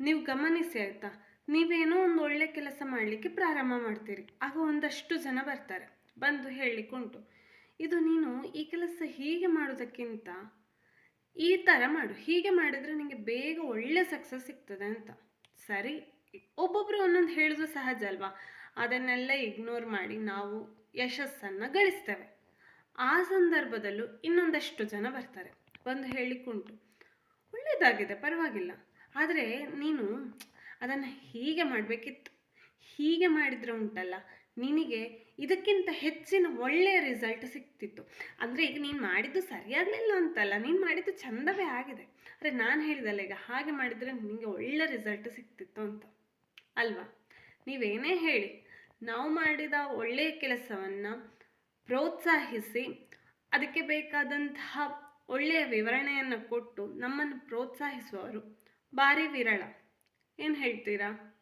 ನೀವು ಗಮನಿಸಿ ಆಯ್ತಾ? ನೀವೇನೋ ಒಂದು ಒಳ್ಳೆ ಕೆಲಸ ಮಾಡಲಿಕ್ಕೆ ಪ್ರಾರಂಭ ಮಾಡ್ತೀರಿ. ಆಗ ಒಂದಷ್ಟು ಜನ ಬರ್ತಾರೆ. ಬಂದು ಹೇಳಲಿಕ್ಕುಂಟು ಇದು ನೀನು ಈ ಕೆಲಸ ಹೀಗೆ ಮಾಡೋದಕ್ಕಿಂತ ಈ ಥರ ಮಾಡು. ಹೀಗೆ ಮಾಡಿದರೆ ನಿಮಗೆ ಬೇಗ ಒಳ್ಳೆ ಸಕ್ಸಸ್ ಸಿಗ್ತದೆ ಅಂತ. ಸರಿ. ಒಬ್ಬೊಬ್ಬರು ಒಂದೊಂದು ಹೇಳೋದು ಸಹಜ ಅಲ್ವಾ? ಅದನ್ನೆಲ್ಲ ಇಗ್ನೋರ್ ಮಾಡಿ ನಾವು ಯಶಸ್ಸನ್ನು ಗಳಿಸ್ತೇವೆ. ಆ ಸಂದರ್ಭದಲ್ಲೂ ಇನ್ನೊಂದಷ್ಟು ಜನ ಬರ್ತಾರೆ. ಬಂದು ಹೇಳಿಕ್ಕುಂಟು ಒಳ್ಳೆಯದಾಗಿದೆ ಪರವಾಗಿಲ್ಲ. ಆದರೆ ನೀನು ಅದನ್ನು ಹೀಗೆ ಮಾಡಬೇಕಿತ್ತು. ಹೀಗೆ ಮಾಡಿದರೆ ಉಂಟಲ್ಲ. ನಿನಗೆ ಇದಕ್ಕಿಂತ ಹೆಚ್ಚಿನ ಒಳ್ಳೆಯ ರಿಸಲ್ಟ್ ಸಿಕ್ತಿತ್ತು. ಅಂದರೆ ಈಗ ನೀನು ಮಾಡಿದ್ದು ಸರಿಯಾಗಲಿಲ್ಲ ಅಂತಲ್ಲ. ನೀನು ಮಾಡಿದ್ದು ಚಂದವೇ ಆಗಿದೆ. ಆದರೆ ನಾನು ಹೇಳಿದಲ್ಲ, ಈಗ ಹಾಗೆ ಮಾಡಿದರೆ ನಿನಗೆ ಒಳ್ಳೆ ರಿಸಲ್ಟ್ ಸಿಕ್ತಿತ್ತು ಅಂತ. ಅಲ್ವಾ? ನೀವೇನೇ ಹೇಳಿ. ನಾವು ಮಾಡಿದ ಒಳ್ಳೆಯ ಕೆಲಸವನ್ನು ಪ್ರೋತ್ಸಾಹಿಸಿ, ಅದಕ್ಕೆ ಬೇಕಾದಂತಹ ಒಳ್ಳೆಯ ವಿವರಣೆಯನ್ನು ಕೊಟ್ಟು ನಮ್ಮನ್ನು ಪ್ರೋತ್ಸಾಹಿಸುವವರು ಭಾರಿ ವಿರಳ. ಏನು ಹೇಳ್ತೀರಾ?